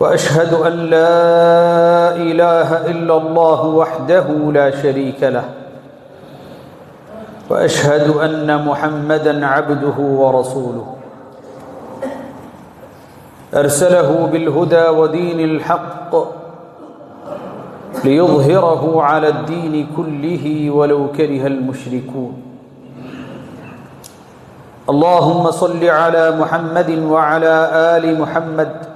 وأشهد أن لا إله إلا الله وحده لا شريك له. وأشهد أن محمدا عبده ورسوله. أرسله بالهدى ودين الحق ليظهره على الدين كله ولو كره المشركون. اللهم صل على محمد وعلى آل محمد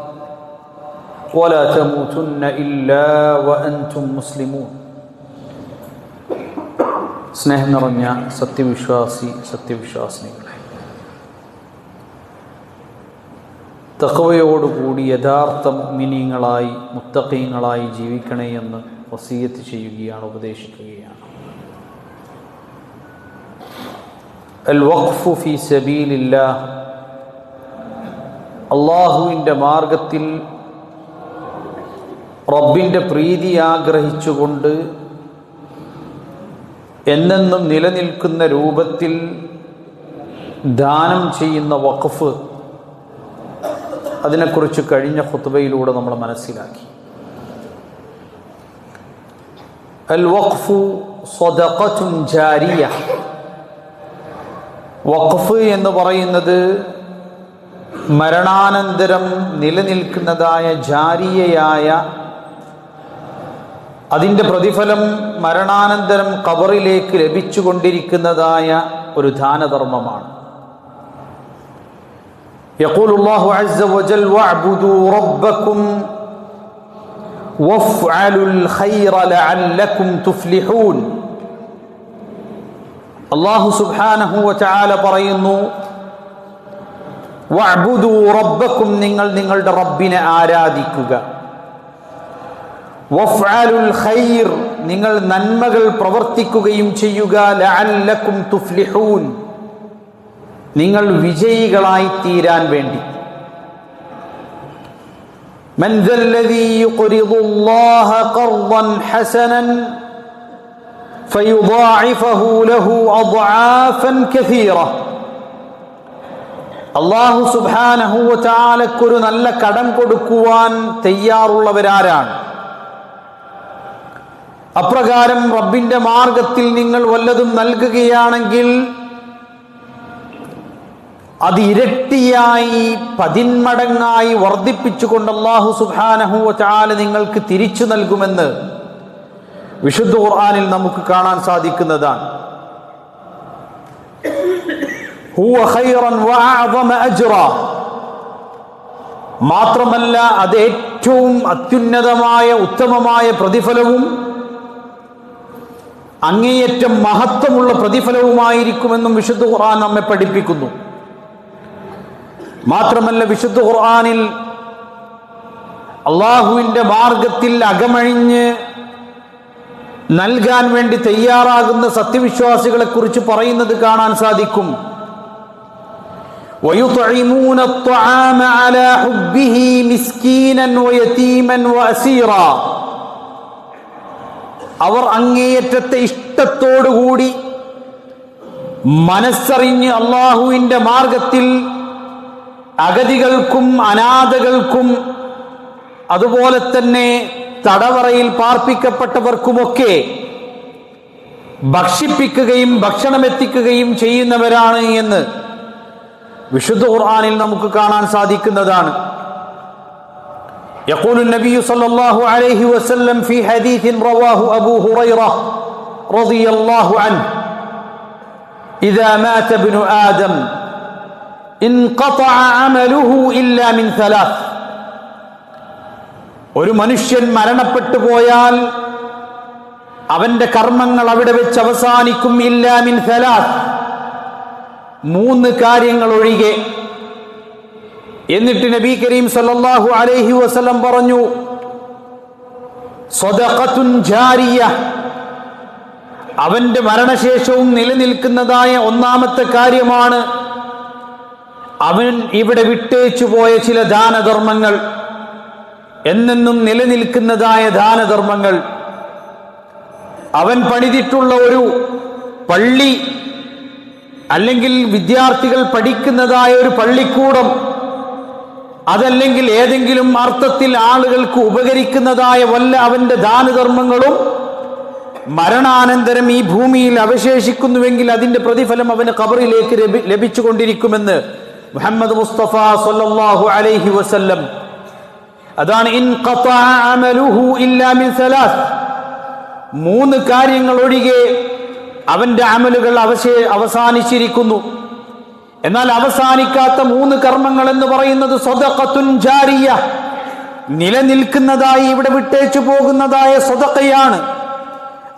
ولا تموتن الا وانتم مسلمون സ്നേഹം നിറഞ്ഞ സത്യവിശ്വാസി സത്യവിശ്വാസിനികളെ തക്കവയോടുകൂടി യഥാർത്ഥ മിനിങ്ങളായി മുത്തക്കീങ്ങളായി ജീവിക്കണേ എന്ന് വസീയത്ത് ചെയ്യുകയാണ് ഉപദേശിക്കുകയാണ് അൽ വഖഫു ഫി സബീലില്ല അള്ളാഹുവിൻ്റെ മാർഗത്തിൽ റബ്ബിന്റെ പ്രീതി ആഗ്രഹിച്ചുകൊണ്ട് എന്നെന്നും നിലനിൽക്കുന്ന രൂപത്തിൽ ദാനം ചെയ്യുന്ന വഖഫ് അതിനെക്കുറിച്ച് കഴിഞ്ഞ ഹുത്തുബയിലൂടെ നമ്മൾ മനസ്സിലാക്കി. അൽ വഖഫു സ്വതും ജാരിയ. വഖഫ് എന്ന് പറയുന്നത് മരണാനന്തരം നിലനിൽക്കുന്നതായ ജാരിയയായ അതിൻ്റെ പ്രതിഫലം മരണാനന്തരം കബറിലേക്ക് ലഭിച്ചുകൊണ്ടിരിക്കുന്നതായ ഒരു ദാനധർമ്മമാണ് يقول الله عز وجل واعبدوا ربكم وافعلوا الخير لعلكم تفلحون അള്ളാഹു സുബ്ഹാനഹു വതആല പറയുന്നു വഅ്ബുദു റബ്ബക്കും നിങ്ങൾ നിങ്ങളുടെ റബ്ബിനെ ആരാധിക്കുക വഫ്അലുൽ ഖൈർ നിങ്ങൾ നന്മകൾ പ്രവർത്തിക്കുകയും ചെയ്യുക ലഅല്ലക്കും തുഫ്ലിഹൂൻ നിങ്ങൾ വിജയികളായി തീരാൻ വേണ്ടി من ذا الذي يقرض الله قرضا حسنا فيضاعفه له أضعافا كثيرة അള്ളാഹു സുബാനഹുവറ്റാലക്കൊരു നല്ല കടം കൊടുക്കുവാൻ തയ്യാറുള്ളവരാരാണ് അപ്രകാരം റബ്ബിന്റെ മാർഗത്തിൽ നിങ്ങൾ വല്ലതും നൽകുകയാണെങ്കിൽ അത് ഇരട്ടിയായി പതിന്മടങ്ങായി വർദ്ധിപ്പിച്ചുകൊണ്ട് അള്ളാഹു സുഹാനഹു ചാല നിങ്ങൾക്ക് തിരിച്ചു നൽകുമെന്ന് വിശുദ്ധ ഖുർആാനിൽ നമുക്ക് കാണാൻ സാധിക്കുന്നതാണ്. മാത്രമല്ല അത് ഏറ്റവും അത്യുന്നതമായ ഉത്തമമായ പ്രതിഫലവും അങ്ങേയറ്റം മഹത്വമുള്ള പ്രതിഫലവുമായിരിക്കുമെന്നും വിശുദ്ധ ഖുർആൻ നമ്മെ പഠിപ്പിക്കുന്നു മാത്രമല്ല വിശുദ്ധ ഖുർആനിൽ അള്ളാഹുവിൻ്റെ മാർഗത്തിൽ അകമഴിഞ്ഞ് നൽകാൻ വേണ്ടി തയ്യാറാകുന്ന സത്യവിശ്വാസികളെ കുറിച്ച് പറയുന്നത് കാണാൻ സാധിക്കും ويطعمون الطعام على حبه مسكينا ويتيما واسيرا അവർ അങ്ങേയറ്റത്തെ ഇഷ്ടത്തോടുകൂടി മനസ്സറിഞ്ഞ് അള്ളാഹുവിന്റെ മാർഗത്തിൽ അഗതികൾക്കും അനാഥകൾക്കും അതുപോലെ തന്നെ തടവറയിൽ പാർപ്പിക്കപ്പെട്ടവർക്കുമൊക്കെ ഭക്ഷിപ്പിക്കുകയും ഭക്ഷണമെത്തിക്കുകയും ചെയ്യുന്നവരാണ് എന്ന് വിശുദ്ധ ഖുർആാനിൽ നമുക്ക് കാണാൻ സാധിക്കുന്നതാണ്. يقول النبي صلى الله عليه وسلم في حديث رواه أبو هريرة رضي الله عنه إذا مات ابن آدم انقطع عمله إلا من ثلاث ഒരു മനുഷ്യൻ മരണപ്പെട്ടു പോയാൽ അവന്റെ കർമ്മങ്ങൾ അവിടെ വെച്ച് അവസാനിക്കും ഇല്ലാമിൻ സലാത്ത് മൂന്ന് കാര്യങ്ങൾ ഒഴികെ എന്നിട്ട് നബി കരീം സല്ലല്ലാഹു അലൈഹി വസല്ലം പറഞ്ഞു അവന്റെ മരണശേഷവും നിലനിൽക്കുന്നതായ ഒന്നാമത്തെ കാര്യമാണ് അവൻ ഇവിടെ വിട്ടേച്ചു പോയ ചില ദാനധർമ്മങ്ങൾ എന്നെന്നും നിലനിൽക്കുന്നതായ ദാനധർമ്മങ്ങൾ. അവൻ പണിതിട്ടുള്ള ഒരു പള്ളി അല്ലെങ്കിൽ വിദ്യാർത്ഥികൾ പഠിക്കുന്നതായ ഒരു പള്ളിക്കൂടം അതല്ലെങ്കിൽ ഏതെങ്കിലും അർത്ഥത്തിൽ ആളുകൾക്ക് ഉപകരിക്കുന്നതായ വല്ല അവന്റെ ദാനധർമ്മങ്ങളും മരണാനന്തരം ഈ ഭൂമിയിൽ അവശേഷിക്കുന്നുവെങ്കിൽ അതിന്റെ പ്രതിഫലം അവന് കബറിലേക്ക് ലഭി- ലഭിച്ചുകൊണ്ടിരിക്കുമെന്ന് മുഹമ്മദ് മുസ്തഫ സല്ലല്ലാഹു അലൈഹി വസല്ലം. അതാണ് ഇൻ അമലുഹു ഇല്ലാ മിൻ മൂന്ന് കാര്യങ്ങൾ ഒഴികെ അവന്റെ അമലുകൾ അവശേ അവസാനിച്ചിരിക്കുന്നു. എന്നാൽ അവസാനിക്കാത്ത മൂന്ന് കർമ്മങ്ങൾ എന്ന് പറയുന്നത് സ്വതക്കത്തുൻ ജാരിയ. നിലനിൽക്കുന്നതായി ഇവിടെ വിട്ടേച്ചു പോകുന്നതായ സ്വതക്കയാണ്.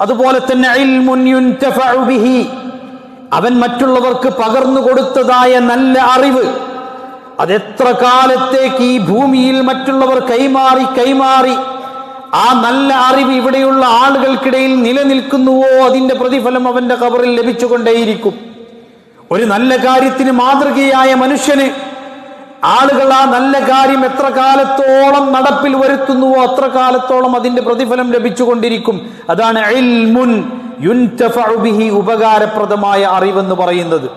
അതുപോലെ തന്നെ അവൻ മറ്റുള്ളവർക്ക് പകർന്നു കൊടുത്തതായ നല്ല അറിവ്. അതെത്ര കാലത്തേക്ക് ഈ ഭൂമിയിൽ മറ്റുള്ളവർ കൈമാറി കൈമാറി ആ നല്ല അറിവ് ഇവിടെയുള്ള ആളുകൾക്കിടയിൽ നിലനിൽക്കുന്നുവോ അതിന്റെ പ്രതിഫലം അവന്റെ കബറിൽ ലഭിച്ചുകൊണ്ടേയിരിക്കും. ഒരു നല്ല കാര്യത്തിന് മാതൃകയായ മനുഷ്യന് ആളുകൾ ആ നല്ല കാര്യം എത്ര കാലത്തോളം നടപ്പിൽ വരുത്തുന്നുവോ അത്ര കാലത്തോളം അതിന്റെ പ്രതിഫലം ലഭിച്ചുകൊണ്ടിരിക്കും. അതാണ് ഉപകാരപ്രദമായ അറിവെന്ന് പറയുന്നത്.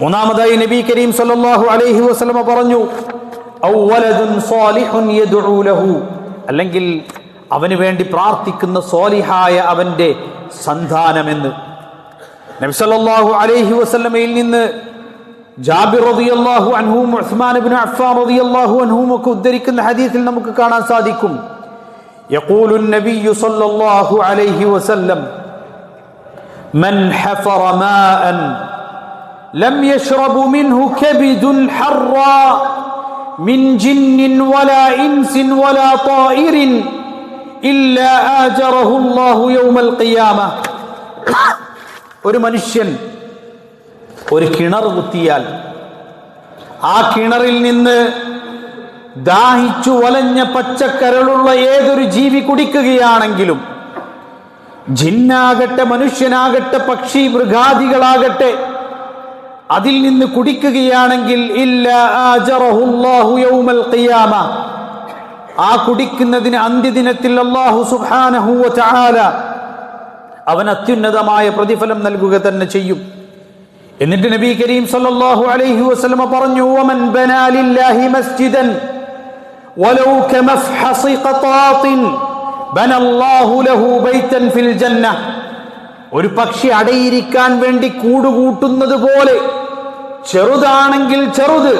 മൂന്നാമതായി നബി കരീം സല്ലല്ലാഹു അലൈഹി വസ്ലമ പറഞ്ഞു അല്ലെങ്കിൽ അവന് വേണ്ടി പ്രാർത്ഥിക്കുന്ന സോലിഹായ അവന്റെ സന്താനമെന്ന് നബി സല്ലല്ലാഹു അലൈഹി വസല്ലമയിൽ നിന്ന് ജാബിർ റളിയല്ലാഹു അൻഹും ഉസ്മാൻ ഇബ്നു അഫ്ഫാൻ റളിയല്ലാഹു അൻഹും ഒക്കെ ഉദ്ധരിക്കുന്ന ഹദീസിൽ നമുക്ക് കാണാൻ സാധിക്കും يقول النبي صلى الله عليه وسلم من حفر ماء لم يشرب منه كبد حرا من جن ولا انس ولا طائر الا اجره الله يوم القيامه ഒരു മനുഷ്യൻ ഒരു കിണർ കുത്തിയാൽ ആ കിണറിൽ നിന്ന് ദാഹിച്ചു വലഞ്ഞ പച്ചക്കരളുള്ള ഏതൊരു ജീവി കുടിക്കുകയാണെങ്കിലും ജിന്നാകട്ടെ മനുഷ്യനാകട്ടെ പക്ഷി മൃഗാദികളാകട്ടെ അതിൽ നിന്ന് കുടിക്കുകയാണെങ്കിൽ ഇല്ല ആ കുടിക്കുന്നതിന് അന്ത്യദിനത്തിൽ അള്ളാഹു തആല അവൻ അത്യുന്നതമായ പ്രതിഫലം നൽകുക തന്നെ ചെയ്യും. എന്നിട്ട് നബി കരീം സല്ലല്ലാഹു അലൈഹി വസല്ലമ പറഞ്ഞു വമൻ ബനാ ലില്ലാഹി മസ്ജിദൻ വലൗ കമഫ്ഹസി ഖതാത്തിൻ ബനല്ലാഹു ലഹു ബൈതൻ ഫിൽ ജന്ന ഒരു പക്ഷി അടയിരിക്കാൻ വേണ്ടി കൂടുകൂട്ടുന്നത് പോലെ ചെറുതാണെങ്കിൽ ചെറുത്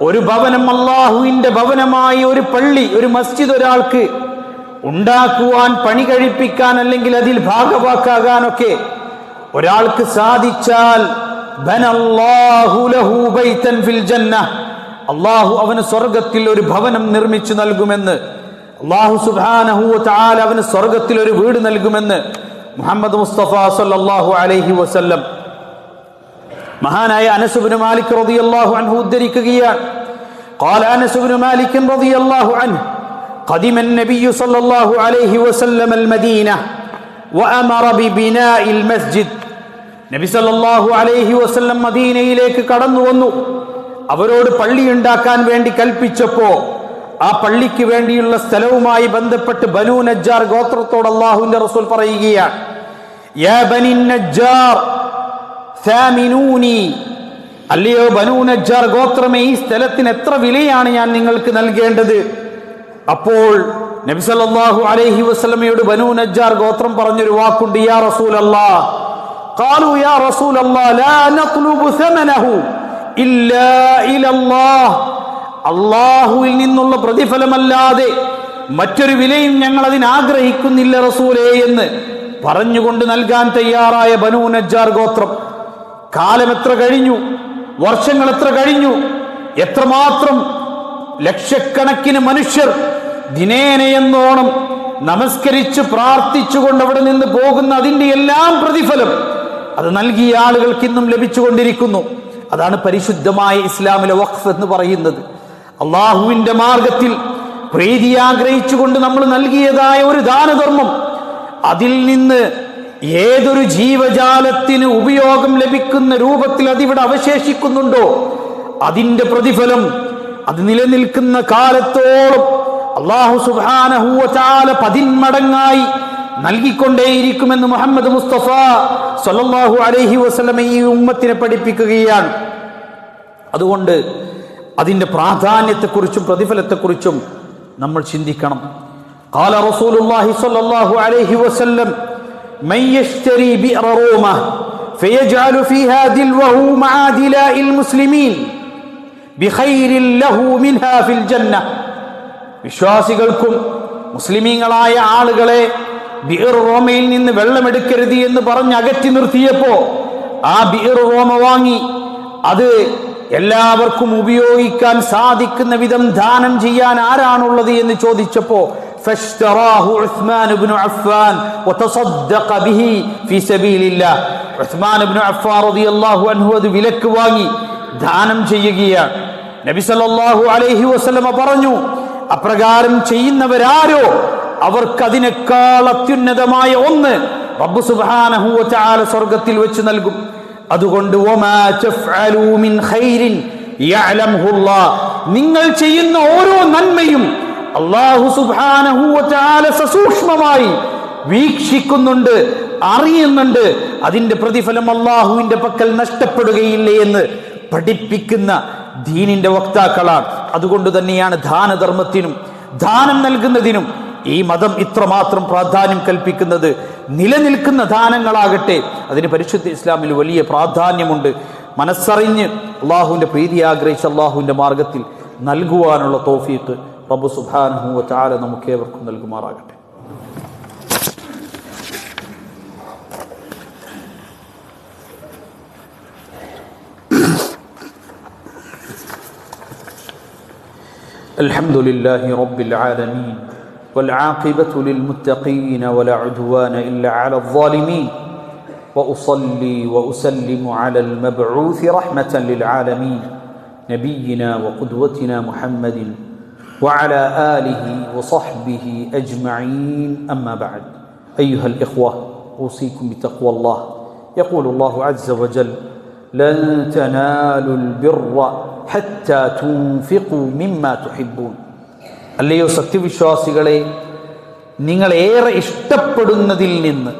ഒരു ഭവനം അള്ളാഹുവിന്റെ ഭവനമായി ഒരു പള്ളി ഒരു മസ്ജിദ് ഒരാൾക്ക് ഉണ്ടാക്കുവാൻ പണി കഴിപ്പിക്കാൻ അല്ലെങ്കിൽ അതിൽ ഭാഗവാക്കാകാനൊക്കെ ഒരാൾക്ക് സാധിച്ചാൽ ബനല്ലാഹു ലഹു ബൈതൻ ഫിൽ ജന്ന അള്ളാഹു അവന് സ്വർഗത്തിൽ ഒരു ഭവനം നിർമ്മിച്ചു നൽകുമെന്ന് അള്ളാഹു സുബ്ഹാനഹു വ തആല അവന് സ്വർഗത്തിൽ ഒരു വീട് നൽകുമെന്ന് മുഹമ്മദ് മുസ്തഫ സല്ലല്ലാഹു അലൈഹി വസല്ലം മഹാനായ അനസുബിന് മാലിക് റളിയല്ലാഹു അൻഹു ഉദ്ധരിക്കുകയാണ് قال أنس بن مالك رضي الله عنه قدم النبي صلى الله عليه وسلم المدينة وأمر ببناء المسجد നബി സല്ലല്ലാഹു അലൈഹി വസല്ലം മദീനയിലേക്ക് കടന്നു വന്നു അവരോട് പള്ളി ഉണ്ടാക്കാൻ വേണ്ടി കൽപ്പിച്ചപ്പോ ആ പള്ളിക്ക് വേണ്ടിയുള്ള സ്ഥലവുമായി ബന്ധപ്പെട്ട് ബനു നജ്ജാർ ഗോത്രത്തോട് അള്ളാഹുവിന്റെ റസൂൽ പറയുകയാണ് യാ ബനി നജ്ജാർ സാമിനൂനി അല്ലയോ ബനു നജ്ജാർ ഗോത്രമേ ഈ സ്ഥലത്തിന് എത്ര വിലയാണ് ഞാൻ നിങ്ങൾക്ക് നൽകേണ്ടത് അപ്പോൾ നബി സല്ലല്ലാഹു അലൈഹി വസല്ലമയോട് ബനു നജ്ജാർ ഗോത്രം പറഞ്ഞൊരു വാക്കുണ്ട് യാ റസൂൽ അല്ലാഹ് قالوا يا رسول الله لا نطلب ثمنه إلا إلى الله അള്ളാഹുവിൽ നിന്നുള്ള പ്രതിഫലമല്ലാതെ മറ്റൊരു വിലയും ഞങ്ങൾ അതിന് ആഗ്രഹിക്കുന്നില്ല റസൂലേ എന്ന് പറഞ്ഞുകൊണ്ട് നൽകാൻ തയ്യാറായ ബനു നജ്ജാർ ഗോത്രം കാലം എത്ര കഴിഞ്ഞു വർഷങ്ങൾ എത്ര കഴിഞ്ഞു എത്രമാത്രം ലക്ഷക്കണക്കിന് മനുഷ്യർ ദിനേനയെന്നോണം നമസ്കരിച്ച് പ്രാർത്ഥിച്ചുകൊണ്ട് അവിടെ നിന്ന് പോകുന്ന അതിന്റെ എല്ലാം പ്രതിഫലം അത് നൽകിയ ആളുകൾക്ക് ഇന്നും ലഭിച്ചുകൊണ്ടിരിക്കുന്നു. അതാണ് പരിശുദ്ധമായ ഇസ്ലാമിലെ വഖഫ് എന്ന് പറയുന്നത്. അള്ളാഹുവിന്റെ മാർഗത്തിൽ പ്രീതി ആഗ്രഹിച്ചുകൊണ്ട് നമ്മൾ നൽകിയതായ ഒരു ദാനധർമ്മം അതിൽ നിന്ന് ഏതൊരു ജീവജാലത്തിന് ഉപയോഗം ലഭിക്കുന്ന രൂപത്തിൽ അതിവിടെ അവശേഷിക്കുന്നുണ്ടോ? അതിന്റെ പ്രതിഫലം അത് നിലനിൽക്കുന്ന കാലത്തോളം അള്ളാഹു സുബാനഹൂല പതിന്മടങ്ങായി നൽകിക്കൊണ്ടേയിരിക്കുമെന്ന് മുഹമ്മദ് മുസ്തഫ സല്ലല്ലാഹു അലൈഹി വസല്ലമ ഈ ഉമ്മത്തിനെ പഠിപ്പിക്കുകയാണ് അതുകൊണ്ട് അതിന്റെ പ്രാധാന്യത്തെക്കുറിച്ചും പ്രതിഫലത്തെക്കുറിച്ചും നമ്മൾ ചിന്തിക്കണം قال رسول الله صلى الله عليه وسلم من يشتري بئر رومه فيجعل فيها دلوه مع دلاء المسلمين വിശ്വാസികൾക്കും മുസ്ലിമീങ്ങളായ ആളുകളെ ബിയർ നിന്ന് വെള്ളമെടുക്കരുത് എന്ന് പറഞ്ഞ് അകറ്റി നിർത്തിയപ്പോ ആ ബിയർ വാങ്ങി. അത് എല്ലാവർക്കും ഉപയോഗിക്കാൻ സാധിക്കുന്ന വിധം ദാനം ചെയ്യാൻ ആരാണുള്ളത് എന്ന് ചോദിച്ചപ്പോ അത് വിലക്ക് വാങ്ങി. ദാനം ചെയ്യുകയാണ്. നബി സല്ലല്ലാഹു അലൈഹി വസല്ലമ പറഞ്ഞു അപ്രകാരം ചെയ്യുന്നവരാരോ? അവർക്ക് അതിനേക്കാൾ അത്യുന്നതമായ ഒന്ന് റബ്ബ് സുബ്ഹാനഹു വതആല സ്വർഗത്തിൽ വെച്ച് നൽകും. അതുകൊണ്ട് വമാ തഫ്അലൂ മിൻ ഖൈരിൻ യഅലംഹുല്ലാ നിങ്ങൾ ചെയ്യുന്ന ഓരോ നന്മയും അല്ലാഹു സുബ്ഹാനഹു വതആല സസൂക്ഷ്മമായി വീക്ഷിക്കുന്നുണ്ട് അറിയുന്നുണ്ട്. അതിന്റെ പ്രതിഫലം അള്ളാഹുവിന്റെ പക്കൽ നഷ്ടപ്പെടുകയില്ല എന്ന് പഠിപ്പിക്കുന്ന ദീനിന്റെ വക്താക്കളാണ്. അതുകൊണ്ട് തന്നെയാണ് ദാനധർമ്മത്തിനും ദാനം നൽകുന്നതിനും ഈ മതം ഇത്രമാത്രം പ്രാധാന്യം കൽപ്പിക്കുന്നത്. നിലനിൽക്കുന്ന ദാനങ്ങളാകട്ടെ അതിന് പരിശുദ്ധ ഇസ്ലാമിൽ വലിയ പ്രാധാന്യമുണ്ട്. മനസ്സറിഞ്ഞ് അള്ളാഹുവിന്റെ പ്രീതി ആഗ്രഹിച്ച് അള്ളാഹുവിന്റെ മാർഗത്തിൽ നൽകുവാനുള്ള തോഫീക്ക് പ്രഭു സുബാനഹു ചാല നമുക്ക് ഏവർക്കും നൽകുമാറാകട്ടെ. الحمد لله رب العالمين والعاقبة للمتقين ولا عدوان إلا على الظالمين وأصلي وأسلم على المبعوث رحمة للعالمين نبينا وقدوتنا محمد وعلى آله وصحبه أجمعين. أما بعد أيها الإخوة أوصيكم بتقوى الله يقول الله عز وجل لن تنالوا البر حتى تنفقوا مما تحبون. തുഹിബ്ബൂൻ അല്ലയോ സത്യവിശ്വാസികളെ നിങ്ങൾ ഏറെ ഇഷ്ടപ്പെടുന്നതിൽ നിന്ന്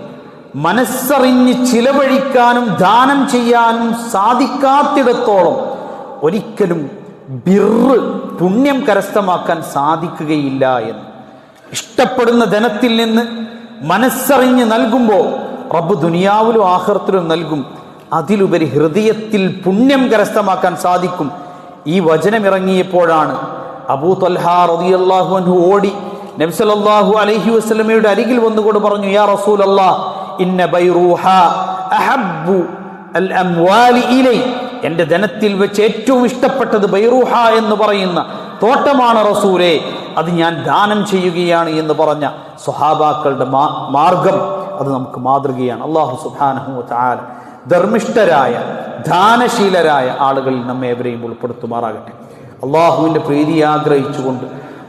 മനസ്സറിഞ്ഞ് ചിലവഴിക്കാനും ദാനം ചെയ്യാനും സാധിക്കാത്തിടത്തോളം ഒരിക്കലും ബിറ് പുണ്യം കരസ്ഥമാക്കാൻ സാധിക്കുകയില്ല എന്ന്. ഇഷ്ടപ്പെടുന്ന ധനത്തിൽ നിന്ന് മനസ്സറിഞ്ഞ് നൽകുമ്പോൾ റബ്ബ് ദുനിയാവിലും ആഹൃത്തിലും നൽകും. അതിലുപരി ഹൃദയത്തിൽ പുണ്യം കരസ്ഥമാക്കാൻ സാധിക്കും. ഈ വചനം ഇറങ്ങിയപ്പോഴാണ് അബൂ തൽഹ റളിയല്ലാഹു അൻഹു ഓടി നബി അലഹി വസ്ലമയുടെ അരികിൽ വന്നുകൊണ്ട് പറഞ്ഞു യാ റസൂലല്ലാഹ് ഇന്ന ബൈറൂഹ അഹബ്ബു അൽ ഇലൈ. ധനത്തിൽ വെച്ച് ഏറ്റവും ഇഷ്ടപ്പെട്ടത് ബൈറൂഹ എന്ന് പറയുന്ന തോട്ടമാണ് റസൂലെ അത് ഞാൻ ദാനം ചെയ്യുകയാണ് എന്ന് പറഞ്ഞ സ്വഹാബാക്കളുടെ മാർഗം അത് നമുക്ക് മാതൃകയാണ്. അള്ളാഹു സുബാനഹു താല ധർമ്മിഷ്ഠരായ ദാനശീലരായ ആളുകളിൽ നമ്മെ എവരെയും ഉൾപ്പെടുത്തുമാറാകട്ടെ. അള്ളാഹുവിന്റെ പ്രീതി ആഗ്രഹിച്ചുകൊണ്ട്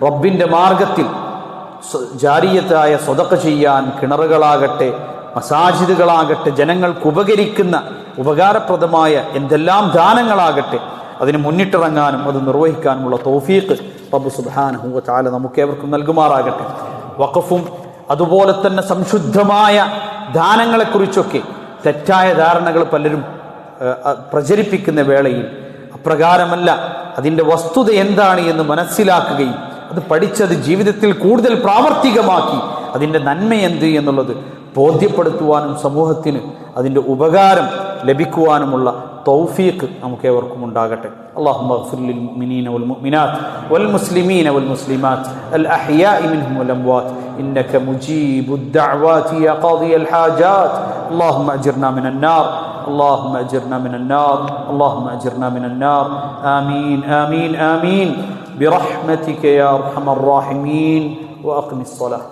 റബ്ബിന്റെ മാർഗത്തിൽ ജാരീയത്തായ സ്വതക്ക ചെയ്യാൻ കിണറുകളാകട്ടെ മസാജിദുകളാകട്ടെ ജനങ്ങൾക്ക് ഉപകരിക്കുന്ന ഉപകാരപ്രദമായ എന്തെല്ലാം ദാനങ്ങളാകട്ടെ അതിന് മുന്നിട്ടിറങ്ങാനും അത് നിർവഹിക്കാനുമുള്ള തോഫീക്ക് റബ്ബ് സുബ്ഹാനഹു ചാല നമുക്ക് ഏവർക്കും നൽകുമാറാകട്ടെ. വഖഫും അതുപോലെ തന്നെ സംശുദ്ധമായ ദാനങ്ങളെക്കുറിച്ചൊക്കെ തെറ്റായ ധാരണകൾ പലരും പ്രചരിപ്പിക്കുന്ന വേളയിൽ അപ്രകാരമല്ല. അതിന്റെ വസ്തുത എന്താണ് എന്ന് മനസ്സിലാക്കുകയും അത് പഠിച്ചത് ജീവിതത്തിൽ കൂടുതൽ പ്രാവർത്തികമാക്കി അതിന്റെ നന്മ എന്ത് എന്നുള്ളത് ബോധ്യപ്പെടുത്തുവാനും സമൂഹത്തിന് അതിന്റെ ഉപകാരം ലഭിക്കുവാനുമുള്ള തൗഫീഖ് നമുക്ക് ഏവർക്കും ഉണ്ടാകട്ടെ اللهم اغفر للمؤمنين والمؤمنات والمسلمين والمسلمات الأحياء منهم والأموات إنك مجيب الدعوات يا قاضي الحاجات اللهم أجرنا من النار اللهم أجرنا من النار اللهم أجرنا من النار آمين آمين آمين برحمتك يا أرحم الراحمين وأقم الصلاة